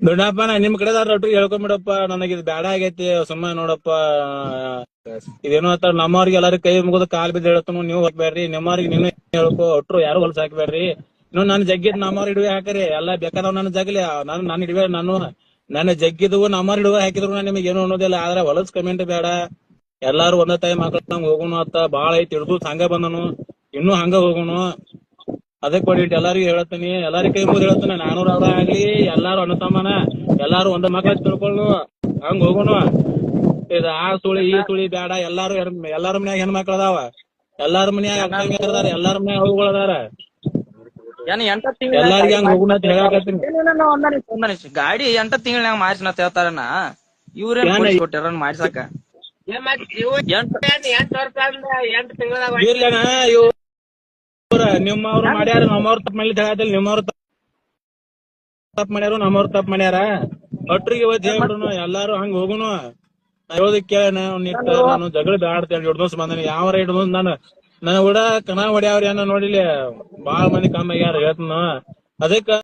ದೊಡ್ಡಪ್ಪ, ನಾ ನಿಮ್ ಕಡೆದಾರ ಒಟ್ಟಿಗೆ ಹೇಳ್ಕೊಂಬಿಡಪ್ಪ, ನನಗೆ ಇದು ಬ್ಯಾಡ ಆಗೈತಿ ಸುಮ್ಮನೆ ನೋಡಪ್ಪ. ಇದೇನೋ ಆತ ನಮ್ಮವ್ರಿಗೆ ಎಲ್ಲಾರು ಕೈ ಮುಗಿದು ಕಾಲ್ ಬಿದ್ದು ಹೇಳ್ತಾನು ನೀವು ಹೋಗ್ಬೇಡ್ರಿ ನಿಮ್ಮವ್ರಿಗೆ ನೀನು ಹೇಳ್ಕೊ, ಒಟ್ರು ಯಾರು ಹೊಲ್ಸ ಹಾಕ್ಬೇಡ್ರಿ. ಇನ್ನು ನಾನು ಜಗ್ಗಿದ್ ನಮ್ಮವ್ರ ಹಿಡುವೆ ಹಾಕ್ರಿ, ಎಲ್ಲಾ ಬೇಕಾದವ್ ನನ್ ಜಗ್ಲಿ ನಾನು, ನನ್ ಹಿಡುವೆ, ನಾನು, ನನ್ನ ಜಗ್ಗಿದ್ವು ನಮ್ಮವ್ರ ಹಿಡುವೆ ಹಾಕಿದ್ರು ನಾನು ನಿಮಗೆ ಏನು ಅನ್ನೋದಿಲ್ಲ, ಆದ್ರೆ ಹೊಲಸ್ ಕಮೆಂಟ್ ಬೇಡ ಎಲ್ಲಾರು ಒಂದ ತಾಯಿ ಮಕ್ಕಳ ಹೋಗೋಣ ಅಂತ ಬಾಳ ಐತಿ, ಹಿಡ್ದು ಹಂಗ ಬಂದನು, ಇನ್ನು ಹಂಗ ಹೋಗೋಣ. ಅದಕ್ಕೆ ಕೊಡಿಟ್ಟು ಎಲ್ಲಾರಿಗೂ ಹೇಳತ್ತೀನಿ. ಎಲ್ಲಾರಿ ಕೈ ಮುಗಿದು ಹೇಳ್ತಾನೆ ನಾನೂರ ಅವ್ರ ಆಗ್ಲಿ ಎಲ್ಲಾರು ಅಣ್ಣ ತಮ್ಮನ ಎಲ್ಲಾರು ಒಂದ ಮಕ್ಕಳ ತಿಳ್ಕೊಳ್ಳು ಹಂಗ ಹೋಗೋಣ ಇದ ಆ ಸುಳಿ ಈ ಸುಳಿ ಬೇಡ ಎಲ್ಲಾರು ಎಲ್ಲಾರ ಮನ್ಯಾಗ ಹೆಣ್ಮಕ್ಳ ಅದಾವ. ಎಲ್ಲಾರ ಮನ್ಯಾಗ ಅಕ್ಕ ತಂಗಿಯರ್ ಅದಾರ ಎಲ್ಲಾರ ಮನ್ಯಾಗ ಅವುಗಳು ಅದಾರ. ಎಲ್ಲಾರಿಗೆ ಎಂಟ ತಿಂಗಳ ಎಲ್ಲಾರಿಗೂ ಹಂಗ ಹೋಗುಣ ಅಂತ ಹೇಳಾಕತ್ತೀನಿ. ಗಾಡಿ ಎಂಟ ತಿಂಗಳನ್ಯಾಗ ಮಾಡ್ಸಿನ ಹೇಳ್ತಾರನ ಇವ್ರೇನ್ ಕೊಟ್ಟಾರ ಮಾಡ್ಸಕ ಎಂಟ್ ತಿಂಗಳ ಇವ್ರ ನಿಮ್ಮವ್ರು ಮಾಡ್ಯಾರ ನಮ್ಮವ್ರ ತಪ್ಪ ಮೇಲೆ ಹೇಳತ್ತಿಲ್ಲ ನಿಮ್ಮವ್ರ ತಪ್ಪ ಮಾಡ್ಯಾರು ನಮ್ಮವ್ರ ತಪ್ಪ ಮಾಡ್ಯಾರ. ಭಟ್ರಿಗೆ ಇವತ್ತು ಹೇಳ್ಬಿಡುನು ಎಲ್ಲಾರು ಹಂಗ ಹೋಗುನು. ಹೇಳೋದಕ್ಕೆ ಕೇಳೋಣ ಅವ್ನ ಇಟ್ಟ ನಾನು ಜಗಳ ಬ್ಯಾಡ್ತೇಳಿ ಹಿಡ್ದೋಸ್ ಬಂದನಿ. ಯಾವ ಹಿಡ್ದು ನಾನು ನನ್ನ ಕೂಡ ಕಣ ಹೊಡ್ಯಾವ್ರಿ ಅನ್ನೋ ನೋಡಿಲಿ ಬಾಳ ಮಂದಿ ಕಮ್ಮಿ ಆಗ್ಯಾರ ಹೇಳ್ತನ ಅದಕ್ಕ